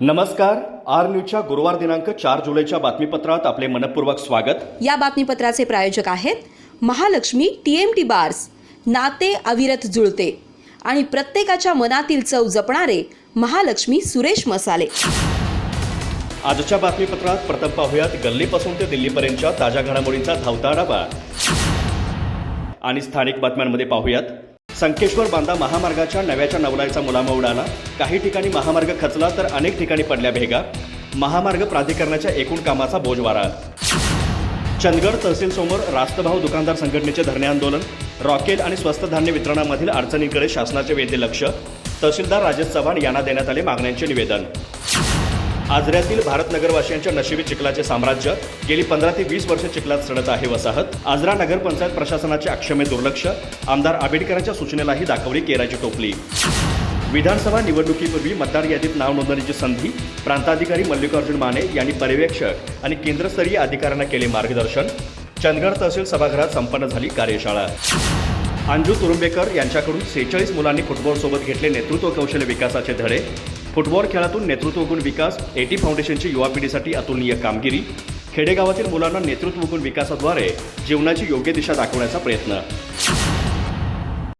नमस्कार आर न्यूजच्या गुरुवार दिनांक चार जुलैच्या बातमीपत्रात आपले मनपूर्वक स्वागत. या बातमीपत्राचे प्रायोजक आहेत Mahalakshmi T M T bars नाते अविरत जुळते आणि प्रत्येकाच्या मनातील चव जपणारे महालक्ष्मी सुरेश मसाले. आजच्या बातमीपत्रात प्रथम पाहूयात गल्लीपासून ते दिल्लीपर्यंतच्या ताज्या घडामोडींचा धावता आढावा आणि स्थानिक बातम्यांमध्ये पाहूयात संकेश्वर बांदा महामार्गाच्या नव्याच्या नवलाईचा मुलामा उडाला. काही ठिकाणी महामार्ग खचला तर अनेक ठिकाणी पडल्या भेगा. महामार्ग प्राधिकरणाच्या एकूण कामाचा बोजवारा चंदगड तहसील समोर रास्तभाव दुकानदार संघटनेचे धरणे आंदोलन. रॉकेल आणि स्वस्त धान्य वितरणामधील अडचणींकडे शासनाचे वेधे लक्ष. तहसीलदार राजेश चव्हाण यांना देण्यात आले मागण्यांचे निवेदन. आजऱ्यातील भारतनगरवासियांच्या नशिबी चिखलाचे साम्राज्य गेली पंधरा ते वीस वर्ष चिखलात सडत आहे वसाहत. आजरा नगरपंचायत प्रशासनाचे अक्षम्य दुर्लक्ष. आमदार आंबेडकरांच्या सूचनेलाही दाखवली केराची टोपली. विधानसभा निवडणुकीपूर्वी मतदार यादीत नाव नोंदणीची संधी प्रांताधिकारी मल्लिकार्जुन माने यांनी पर्यवेक्षक आणि केंद्रस्तरीय अधिकाऱ्यांना केले मार्गदर्शन. चंदगड तहसील सभागृहात संपन्न झाली कार्यशाळा. अंजू तुरुंबेकर यांच्याकडून सेहेचाळीस मुलांनी फुटबॉलसोबत घेतले नेतृत्व कौशल्य विकासाचे धडे. फुटबॉल खेळातून नेतृत्व गुण विकास एटी फाउंडेशनची युवा पिढीसाठी अतुलनीय कामगिरी खेडेगावातील मुलांना नेतृत्व गुण विकासाद्वारे जीवनाची योग्य दिशा दाखवण्याचा प्रयत्न.